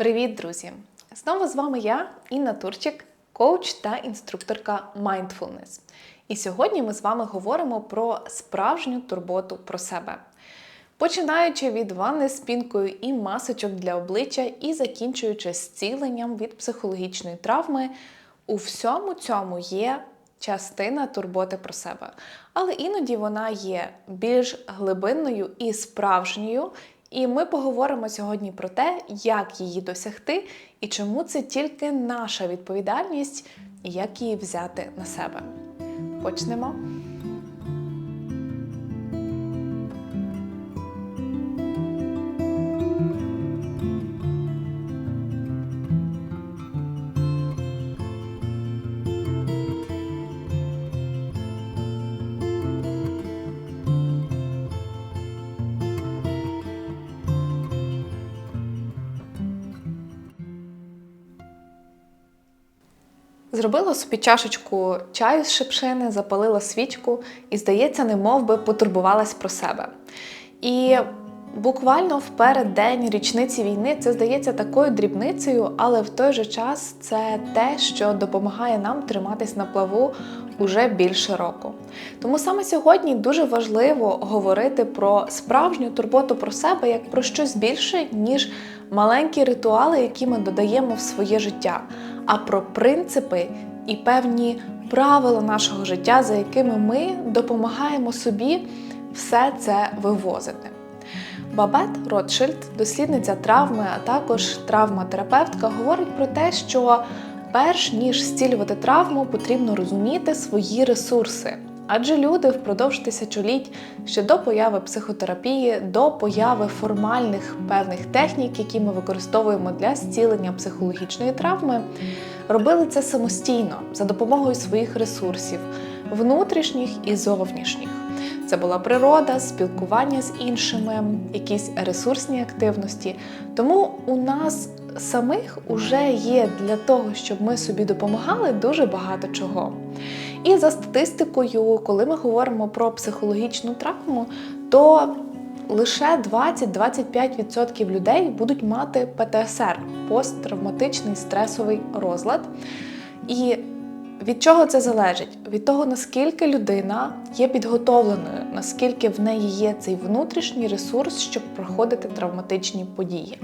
Привіт, друзі! Знову з вами я, Інна Турчик, коуч та інструкторка Mindfulness. І сьогодні ми з вами говоримо про справжню турботу про себе. Починаючи від ванни з пінкою і масочок для обличчя, і закінчуючи зціленням від психологічної травми, у всьому цьому є частина турботи про себе. Але іноді вона є більш глибинною і справжньою. І ми поговоримо сьогодні про те, як її досягти і чому це тільки наша відповідальність, і як її взяти на себе. Почнемо. Зробила собі чашечку чаю з шипшини, запалила свічку і, здається, немов би потурбувалась про себе. І буквально в переддень річниці війни це здається такою дрібницею, але в той же час це те, що допомагає нам триматись на плаву уже більше року. Тому саме сьогодні дуже важливо говорити про справжню турботу про себе як про щось більше, ніж маленькі ритуали, які ми додаємо в своє життя, а про принципи і певні правила нашого життя, за якими ми допомагаємо собі все це вивозити. Бабет Ротшильд, дослідниця травми, а також травматерапевтка, говорить про те, що перш ніж зцілювати травму, потрібно розуміти свої ресурси. Адже люди впродовж тисячоліть ще до появи психотерапії, до появи формальних певних технік, які ми використовуємо для зцілення психологічної травми, робили це самостійно за допомогою своїх ресурсів, внутрішніх і зовнішніх. Це була природа, спілкування з іншими, якісь ресурсні активності. Тому у нас самих уже є для того, щоб ми собі допомагали дуже багато чого. І за статистикою, коли ми говоримо про психологічну травму, то лише 20-25% людей будуть мати ПТСР посттравматичний стресовий розлад. І від чого це залежить? Від того, наскільки людина є підготовленою, наскільки в неї є цей внутрішній ресурс, щоб проходити травматичні події.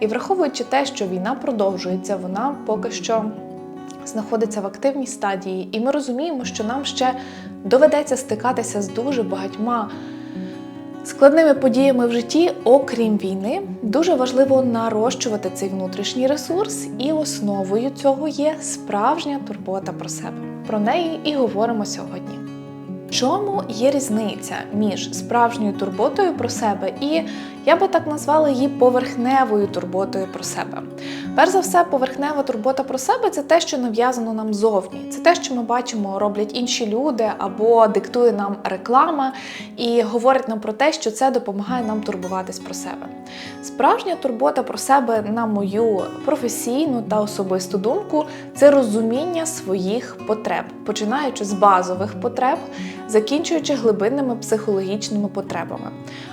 І враховуючи те, що війна продовжується, вона поки що знаходиться в активній стадії, і ми розуміємо, що нам ще доведеться стикатися з дуже багатьма. Складними подіями в житті, окрім війни, дуже важливо нарощувати цей внутрішній ресурс, і основою цього є справжня турбота про себе. Про неї і говоримо сьогодні. Чому є різниця між справжньою турботою про себе і я би так назвала її поверхневою турботою про себе. Перш за все, поверхнева турбота про себе це те, що нав'язано нам зовні. Це те, що ми бачимо, роблять інші люди або диктує нам реклама і говорить нам про те, що це допомагає нам турбуватись про себе. Справжня турбота про себе, на мою професійну та особисту думку, це розуміння своїх потреб, починаючи з базових потреб, закінчуючи глибинними психологічними потребами,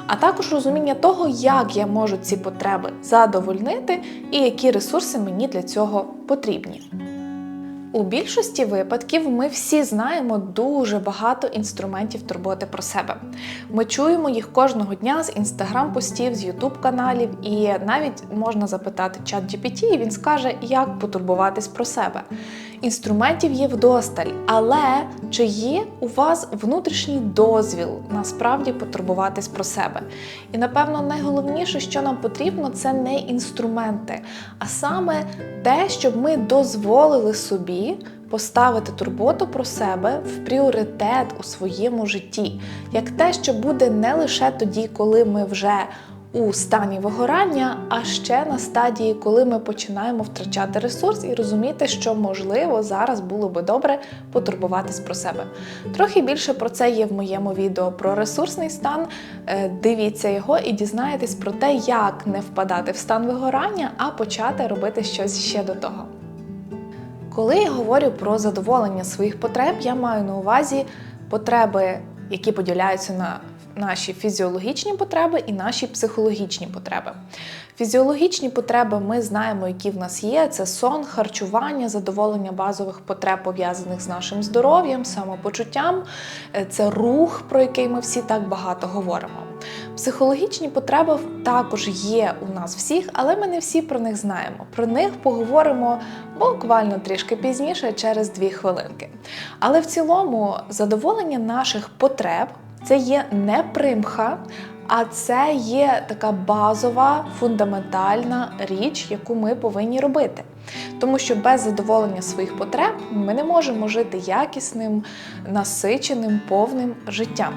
а також розуміння того, як я можу ці потреби задовольнити і які ресурси мені для цього потрібні. У більшості випадків ми всі знаємо дуже багато інструментів турботи про себе. Ми чуємо їх кожного дня з інстаграм-постів, з ютуб каналів, і навіть можна запитати чат GPT, і він скаже, як потурбуватись про себе. Інструментів є вдосталь, але чи є у вас внутрішній дозвіл насправді потурбуватись про себе? І напевно найголовніше, що нам потрібно, це не інструменти, а саме те, щоб ми дозволили собі поставити турботу про себе в пріоритет у своєму житті, як те, що буде не лише тоді, коли ми вже у стані вигорання, а ще на стадії, коли ми починаємо втрачати ресурс і розуміти, що можливо зараз було би добре потурбуватись про себе. Трохи більше про це є в моєму відео про ресурсний стан. Е, дивіться його і дізнаєтесь про те, як не впадати в стан вигорання, а почати робити щось ще до того. Коли я говорю про задоволення своїх потреб, я маю на увазі потреби, які поділяються на наші фізіологічні потреби і наші психологічні потреби. Фізіологічні потреби ми знаємо, які в нас є: це сон, харчування, задоволення базових потреб, пов'язаних з нашим здоров'ям, самопочуттям, е, це рух, про який ми всі так багато говоримо. Психологічні потреби також є у нас всіх, але ми не всі про них знаємо. Про них поговоримо буквально трішки пізніше, через дві хвилинки. Але в цілому задоволення наших потреб це є не примха, а це є така базова, фундаментальна річ, яку ми повинні робити. Тому що без задоволення своїх потреб ми не можемо жити якісним, насиченим, повним життям.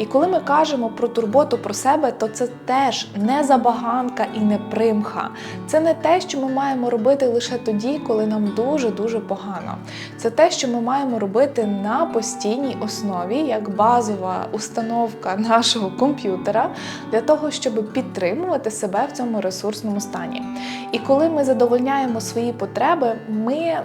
І коли ми кажемо про турботу про себе, то це теж не забаганка і не примха. Це не те, що ми маємо робити лише тоді, коли нам дуже-дуже погано. Це те, що ми маємо робити на постійній основі, як базова установка нашого комп'ютера, для того, щоб підтримувати себе в цьому ресурсному стані. І коли ми задовольняємо свої потреби, ми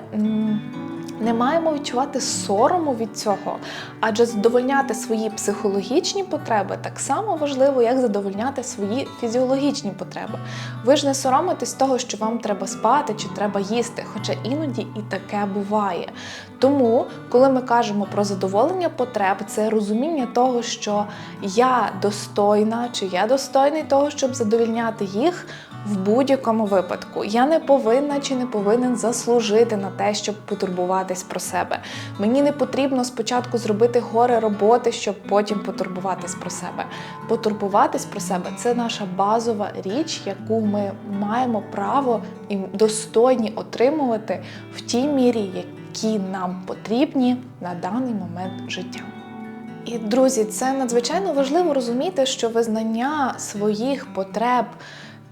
не маємо відчувати сорому від цього, адже задовольняти свої психологічні потреби так само важливо, як задовольняти свої фізіологічні потреби. Ви ж не соромитесь того, що вам треба спати чи треба їсти, хоча іноді і таке буває. Тому, коли ми кажемо про задоволення потреб, це розуміння того, що я достойна чи я достойний того, щоб задовільняти їх в будь-якому випадку. Я не повинна чи не повинен заслужити на те, щоб потурбуватись про себе. Мені не потрібно спочатку зробити горе роботи, щоб потім потурбуватись про себе. Потурбуватись про себе це наша базова річ, яку ми маємо право і достойні отримувати в тій мірі, які нам потрібні на даний момент життя. І друзі, це надзвичайно важливо розуміти, що визнання своїх потреб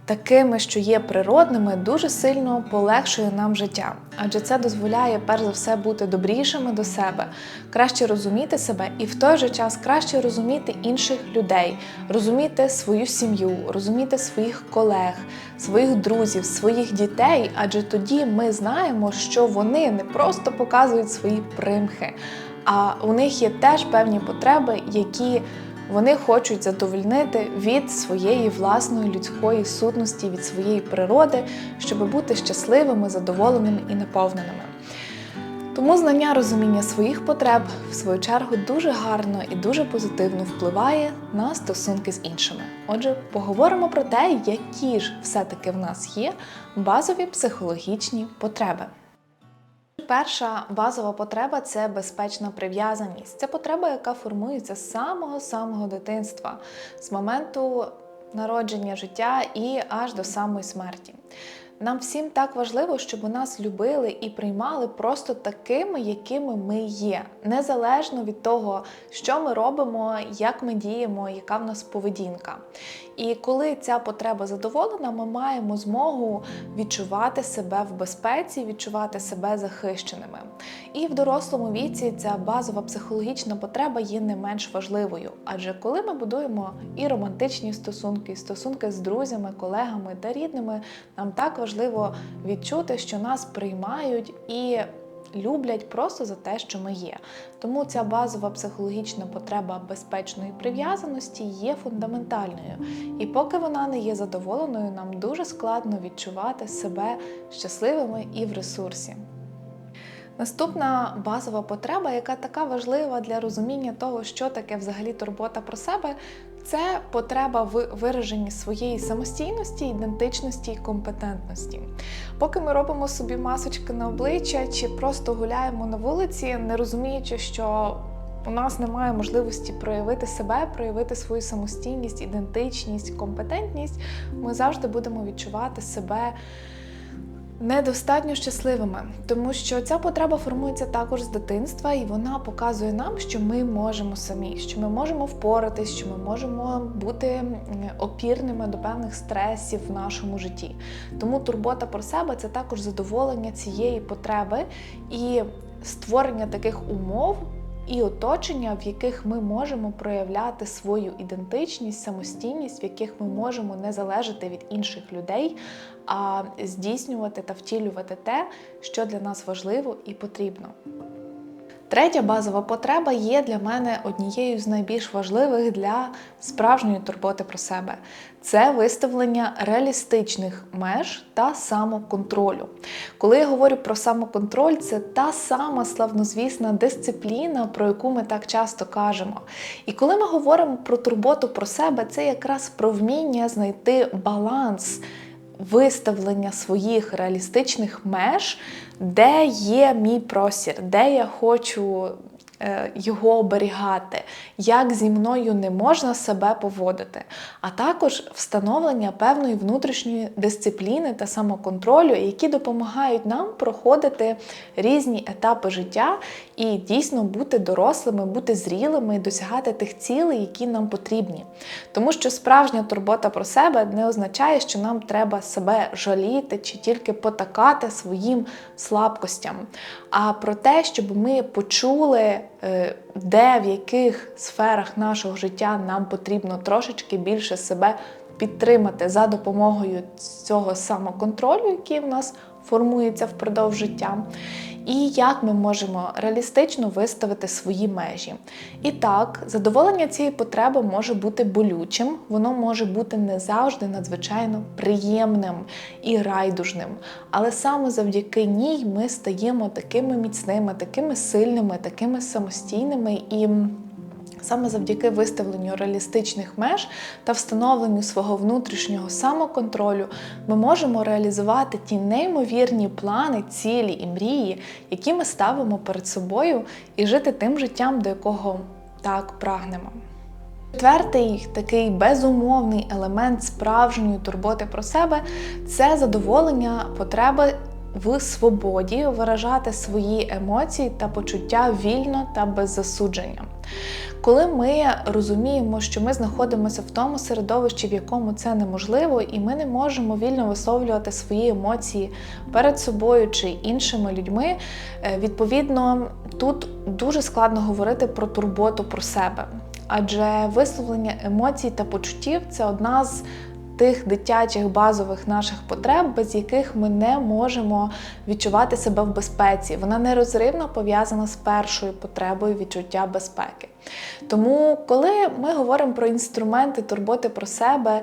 такими, що є природними, дуже сильно полегшує нам життя, адже це дозволяє перш за все бути добрішими до себе, краще розуміти себе і в той же час краще розуміти інших людей, розуміти свою сім'ю, розуміти своїх колег, своїх друзів, своїх дітей. Адже тоді ми знаємо, що вони не просто показують свої примхи, а у них є теж певні потреби, які вони хочуть задовольнити від своєї власної людської сутності, від своєї природи, щоб бути щасливими, задоволеними і наповненими. Тому знання розуміння своїх потреб, в свою чергу, дуже гарно і дуже позитивно впливає на стосунки з іншими. Отже, поговоримо про те, які ж все-таки в нас є базові психологічні потреби. Перша базова потреба це безпечна прив'язаність. Це потреба, яка формується з самого-самого дитинства, з моменту народження життя і аж до самої смерті. Нам всім так важливо, щоб нас любили і приймали просто такими, якими ми є, незалежно від того, що ми робимо, як ми діємо, яка в нас поведінка. І коли ця потреба задоволена, ми маємо змогу відчувати себе в безпеці, відчувати себе захищеними. І в дорослому віці ця базова психологічна потреба є не менш важливою. Адже коли ми будуємо і романтичні стосунки, і стосунки з друзями, колегами та рідними, нам так важливо відчути, що нас приймають і люблять просто за те, що ми є. Тому ця базова психологічна потреба безпечної прив'язаності є фундаментальною. І поки вона не є задоволеною, нам дуже складно відчувати себе щасливими і в ресурсі. Наступна базова потреба, яка така важлива для розуміння того, що таке взагалі турбота про себе, це потреба в вираженні своєї самостійності, ідентичності і компетентності. Поки ми робимо собі масочки на обличчя чи просто гуляємо на вулиці, не розуміючи, що у нас немає можливості проявити себе, проявити свою самостійність, ідентичність, компетентність, ми завжди будемо відчувати себе недостатньо щасливими, тому що ця потреба формується також з дитинства, і вона показує нам, що ми можемо самі, що ми можемо впоратись, що ми можемо бути опірними до певних стресів в нашому житті. Тому турбота про себе це також задоволення цієї потреби і створення таких умов і оточення, в яких ми можемо проявляти свою ідентичність, самостійність, в яких ми можемо не залежати від інших людей, а здійснювати та втілювати те, що для нас важливо і потрібно. Третя базова потреба є для мене однією з найбільш важливих для справжньої турботи про себе. Це виставлення реалістичних меж та самоконтролю. Коли я говорю про самоконтроль, це та сама славнозвісна дисципліна, про яку ми так часто кажемо. І коли ми говоримо про турботу про себе, це якраз про вміння знайти баланс виставлення своїх реалістичних меж, де є мій простір, де я хочу його оберігати, як зі мною не можна себе поводити, а також встановлення певної внутрішньої дисципліни та самоконтролю, які допомагають нам проходити різні етапи життя і дійсно бути дорослими, бути зрілими досягати тих цілей, які нам потрібні. Тому що справжня турбота про себе не означає, що нам треба себе жаліти чи тільки потакати своїм слабкостям, а про те, щоб ми почули. Е, де в яких сферах нашого життя нам потрібно трошечки більше себе підтримати за допомогою цього самоконтролю, який в нас формується впродовж життя, і як ми можемо реалістично виставити свої межі. І так, задоволення цієї потреби може бути болючим, воно може бути не завжди надзвичайно приємним і райдужним. Але саме завдяки ній ми стаємо такими міцними, такими сильними, такими самостійними і. Саме завдяки виставленню реалістичних меж та встановленню свого внутрішнього самоконтролю ми можемо реалізувати ті неймовірні плани, цілі і мрії, які ми ставимо перед собою, і жити тим життям, до якого так прагнемо. Четвертий такий безумовний елемент справжньої турботи про себе це задоволення потреби в свободі виражати свої емоції та почуття вільно та без засудження. Коли ми розуміємо, що ми знаходимося в тому середовищі, в якому це неможливо, і ми не можемо вільно висловлювати свої емоції перед собою чи іншими людьми, е, відповідно, тут дуже складно говорити про турботу про себе. Адже висловлення емоцій та почуттів це одна з тих дитячих базових наших потреб, без яких ми не можемо відчувати себе в безпеці. Вона нерозривно пов'язана з першою потребою відчуття безпеки. Тому, коли ми говоримо про інструменти турботи про себе,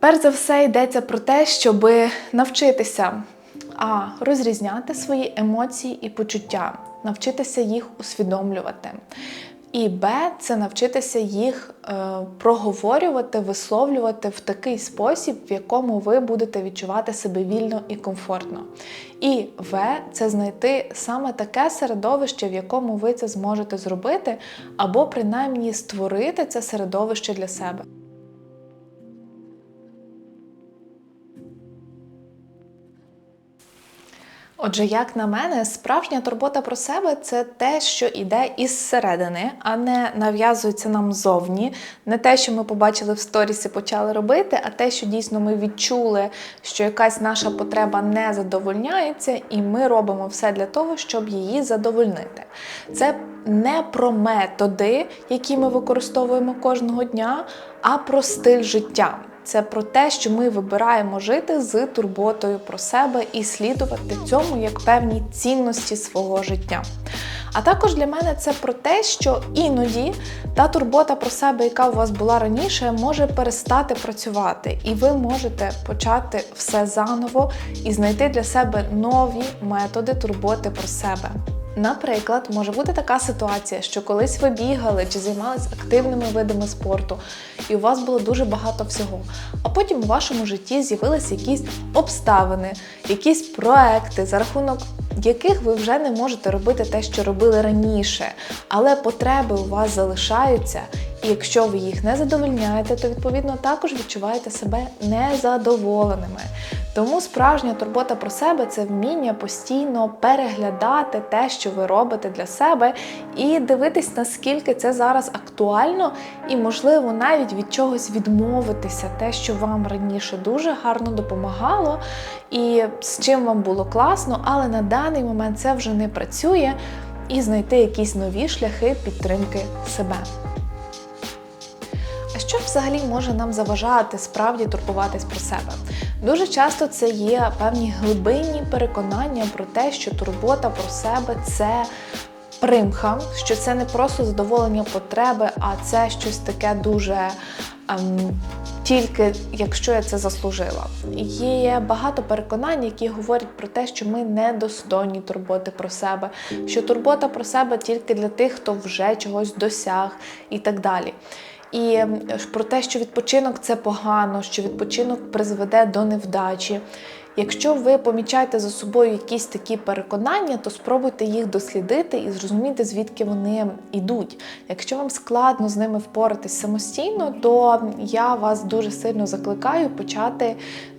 перш за все йдеться про те, щоб навчитися а розрізняти свої емоції і почуття, навчитися їх усвідомлювати. І Б це навчитися їх е, проговорювати, висловлювати в такий спосіб, в якому ви будете відчувати себе вільно і комфортно. І В це знайти саме таке середовище, в якому ви це зможете зробити, або принаймні створити це середовище для себе. Отже, як на мене, справжня турбота про себе це те, що йде із середини, а не нав'язується нам зовні. Не те, що ми побачили в сторісі, почали робити, а те, що дійсно ми відчули, що якась наша потреба не задовольняється, і ми робимо все для того, щоб її задовольнити. Це не про методи, які ми використовуємо кожного дня, а про стиль життя. Це про те, що ми вибираємо жити з турботою про себе і слідувати цьому як певні цінності свого життя. А також для мене це про те, що іноді та турбота про себе, яка у вас була раніше, може перестати працювати, і ви можете почати все заново і знайти для себе нові методи турботи про себе. Наприклад, може бути така ситуація, що колись ви бігали чи займалися активними видами спорту, і у вас було дуже багато всього. А потім у вашому житті з'явилися якісь обставини, якісь проекти, за рахунок яких ви вже не можете робити те, що робили раніше, але потреби у вас залишаються. І якщо ви їх не задовольняєте, то відповідно також відчуваєте себе незадоволеними. Тому справжня турбота про себе це вміння постійно переглядати те, що ви робите для себе, і дивитись, наскільки це зараз актуально, і, можливо, навіть від чогось відмовитися, те, що вам раніше дуже гарно допомагало, і з чим вам було класно, але на даний момент це вже не працює, і знайти якісь нові шляхи підтримки себе. Що взагалі може нам заважати справді турбуватись про себе? Дуже часто це є певні глибинні переконання про те, що турбота про себе це примха, що це не просто задоволення потреби, а це щось таке дуже ем, тільки якщо я це заслужила. Є багато переконань, які говорять про те, що ми недостойні турботи про себе, що турбота про себе тільки для тих, хто вже чогось досяг і так далі. І про те, що відпочинок це погано, що відпочинок призведе до невдачі. Якщо ви помічаєте за собою якісь такі переконання, то спробуйте їх дослідити і зрозуміти, звідки вони йдуть. Якщо вам складно з ними впоратись самостійно, то я вас дуже сильно закликаю почати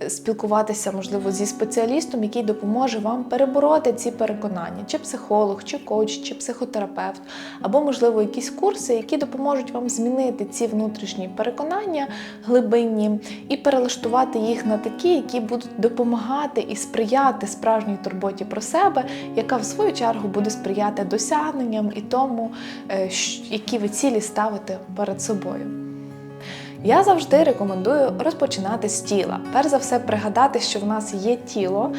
спілкуватися, можливо, зі спеціалістом, який допоможе вам перебороти ці переконання, чи психолог, чи коуч, чи психотерапевт, або, можливо, якісь курси, які допоможуть вам змінити ці внутрішні переконання глибинні і перелаштувати їх на такі, які будуть допомагати і сприяти справжній турботі про себе, яка в свою чергу буде сприяти досягненням і тому, е, які ви цілі ставите перед собою. Я завжди рекомендую розпочинати з тіла. Перш за все, пригадати, що в нас є тіло,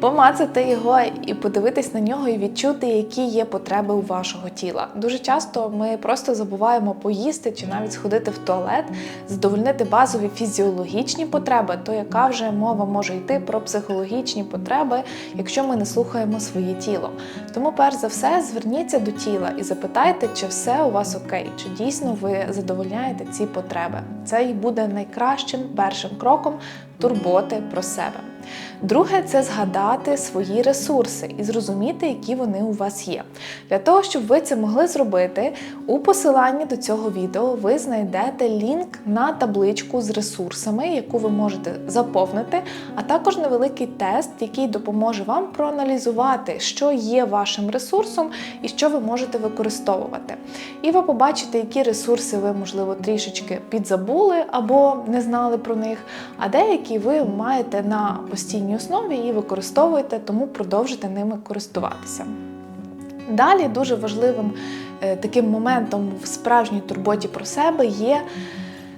помацати його і подивитись на нього і відчути, які є потреби у вашого тіла. Дуже часто ми просто забуваємо поїсти чи навіть сходити в туалет, задовольнити базові фізіологічні потреби, то яка вже мова може йти про психологічні потреби, якщо ми не слухаємо своє тіло. Тому, перш за все, зверніться до тіла і запитайте, чи все у вас окей, чи дійсно ви задовольняєте ці потреби. Це і буде найкращим першим кроком турботи про себе. Друге це згадати свої ресурси і зрозуміти, які вони у вас є. Для того, щоб ви це могли зробити, у посиланні до цього відео ви знайдете лінк на табличку з ресурсами, яку ви можете заповнити, а також невеликий тест, який допоможе вам проаналізувати, що є вашим ресурсом і що ви можете використовувати. І ви побачите, які ресурси ви, можливо, трішечки підзабули або не знали про них, а деякі ви маєте на постійній основі і використовуєте, тому продовжуйте ними користуватися. Далі дуже важливим е, таким моментом в справжній турботі про себе є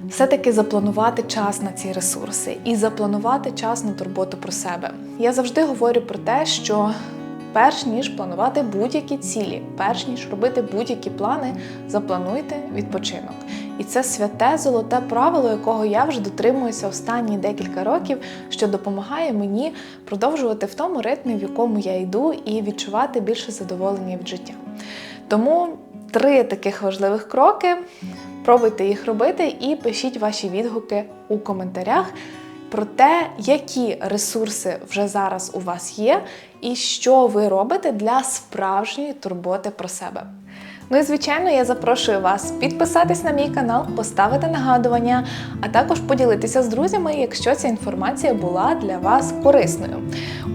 все-таки запланувати час на ці ресурси і запланувати час на турботу про себе. Я завжди говорю про те, що перш ніж планувати будь-які цілі, перш ніж робити будь-які плани, заплануйте відпочинок. І це святе золоте правило, якого я вже дотримуюся останні декілька років, що допомагає мені продовжувати в тому ритмі, в якому я йду, і відчувати більше задоволення від життя. Тому три таких важливих кроки. Пробуйте їх робити і пишіть ваші відгуки у коментарях про те, які ресурси вже зараз у вас є, і що ви робите для справжньої турботи про себе. Ну і звичайно, я запрошую вас підписатись на мій канал, поставити нагадування, а також поділитися з друзями, якщо ця інформація була для вас корисною.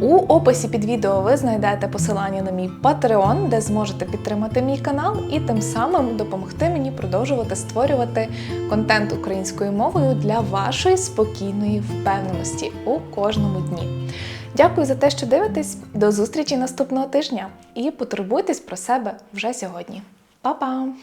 У описі під відео ви знайдете посилання на мій Patreon, де зможете підтримати мій канал і тим самим допомогти мені продовжувати створювати контент українською мовою для вашої спокійної впевненості у кожному дні. Дякую за те, що дивитесь. До зустрічі наступного тижня і потурбуйтесь про себе вже сьогодні. Baba!